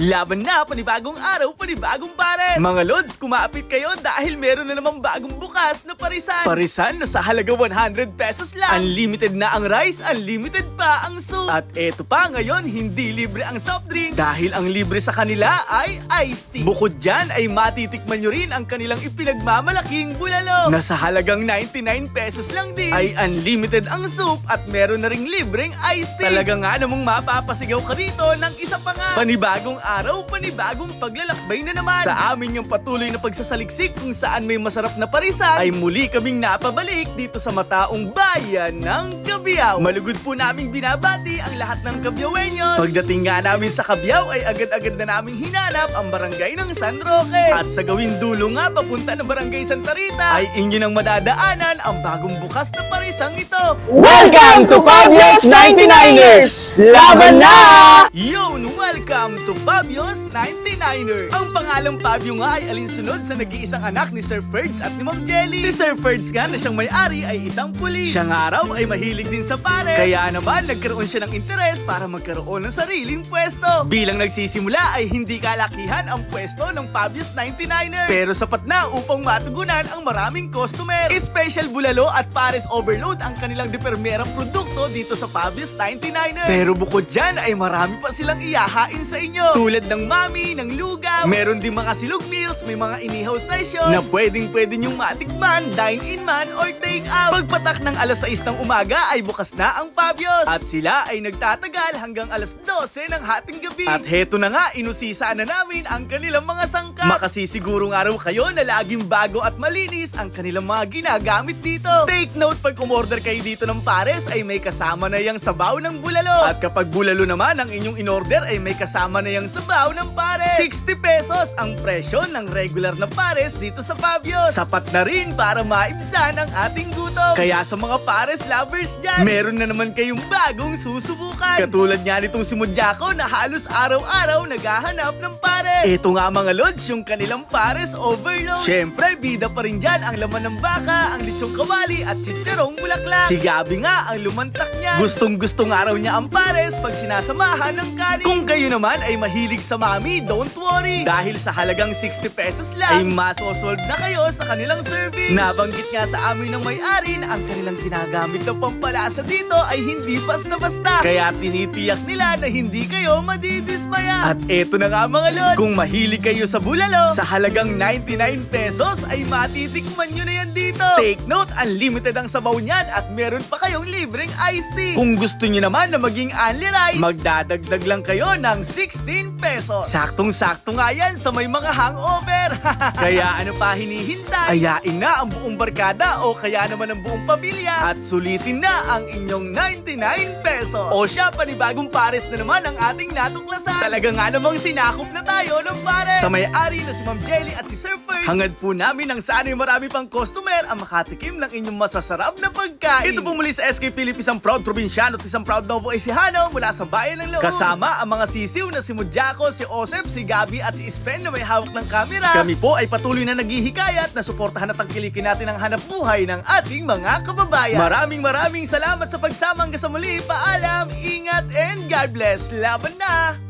Laban na, panibagong araw, panibagong pares! Mga Lods, kumapit kayo dahil meron na namang bagong bukas na parisan. Parisan na sa halaga 100 pesos lang. Unlimited na ang rice, unlimited pa ang soup. At eto pa ngayon, hindi libre ang soft drinks. Dahil ang libre sa kanila ay iced tea. Bukod dyan ay matitikman nyo rin ang kanilang ipinagmamalaking bulalo. Na sa halagang 99 pesos lang din ay unlimited ang soup at meron na ring libreng iced tea. Talaga nga namang mapapasigaw ka dito ng isa pa nga. Panibagong araw, panibagong paglalakbay na naman. Sa amin yung patuloy na pagsasaliksik kung saan may masarap na parisan ay muli kaming napabalik dito sa mataong bayan ng Cabiao. Malugod po naming binabati ang lahat ng Cabiaoeños. Pagdating nga namin sa Cabiao ay agad-agad na naming hinanap ang barangay ng San Roque. At sa gawing dulo nga papunta ng barangay Santa Rita ay inyo nang madadaanan ang bagong bukas na parisang ito. Welcome to Fabio's 99ers! Laban na! Yun! Welcome to Fabio's 99ers! Ang pangalang Fabio nga ay alinsunod sa nag-iisang anak ni Sir Ferds at ni Ma'am Jelly. Si Sir Ferds nga na siyang may-ari ay isang pulis. Siya nga raw ay mahilig din sa pare. Kaya naman nagkaroon siya ng interes para magkaroon ng sariling pwesto. Bilang nagsisimula ay hindi kalakihan ang pwesto ng Fabio's 99ers. Pero sapat na upang matugunan ang maraming customer. Special bulalo at pares overload ang kanilang depermerang produkto dito sa Fabio's 99ers. Pero bukod dyan ay marami pa silang iyahain sa inyo. Tulad ng mami, ng lugaw, meron din mga silog meals, may mga inihaw session na pwedeng pwede nyong matikman, dine-in man or take out. Pagpatak ng alas 6 ng umaga ay bukas na ang Fabio's. At sila ay nagtatagal hanggang alas 12 ng hating gabi. At heto na nga, inusisa na namin ang kanilang mga sangkap. Makasisiguro nga raw kayo na laging bago at malinis ang kanilang mga ginagamit dito. Take note pag umorder kayo dito ng pares ay may kasama na yung sabaw ng bulalo. At kapag bulalo naman ang inyong inorder ay may kasama na yung sabaw ng pares. 60 pesos ang presyo ng regular na pares dito sa Fabio's. Sapat na rin para maibsan ang ating gutom. Kaya sa mga pares lovers dyan, meron na naman kayong bagong susubukan. Katulad nga nitong si Mudyako na halos araw-araw naghahanap ng pares. Ito nga mga lods, yung kanilang pares overload. Siyempre, bida pa rin dyan ang laman ng baka, ang lechong kawali at chicharong bulaklak. Si Gabi nga ang lumantak niya. Gustong gusto nga raw niya ang pares pag sinasamahan ng kanin. Kung kayo naman ay mahilig sa mami, don't worry. Dahil sa halagang 60 pesos lang, ay masosold na kayo sa kanilang service. Nabanggit nga sa amin ng may-ari na ang kanilang ginagamit na pampalasa dito ay hindi basta-basta. Kaya tinitiyak nila na hindi kayo madidismaya. At eto na nga mga lods, kung mahilig kayo sa bulalo, sa halagang 99 pesos ay matitikman nyo na yan dito. Take note, unlimited ang sabaw niyan at meron pa kayong libreng iced tea. Kung gusto nyo naman na maging only rice, magdadagdag lang kayo ng 16 pesos. Saktong-sakto nga yan sa may mga hangover. kaya ano pa hinihintay? Ayain na ang buong barkada o kaya naman ang buong pamilya at sulitin na ang inyong 99 pesos. O siya, panibagong pares na naman ang ating natuklasan. Talaga nga namang sinakop na tayo ng pares. Sa may-ari na si Ma'am Jelly at si Sir Ferds, hangad po namin ang sana'y marami pang customer ang makatikim ng inyong masasarap na pagkain. Ito po muli sa SK Philippines ang proud probinsyano at isang proud Novo Ecijano mula sa bayan ng Leon. Kasama ang mga sisiw na si Mudyako, si Osep, si Gabi at si Spen na may hawak ng kamera. Kami po ay patuloy na naghihikayat na suportahan at tangkilikin natin ang hanap buhay ng ating mga kababayan. Maraming maraming salamat sa pagsama hanggang sa muli. Paalam, ingat, and God bless. Laban na!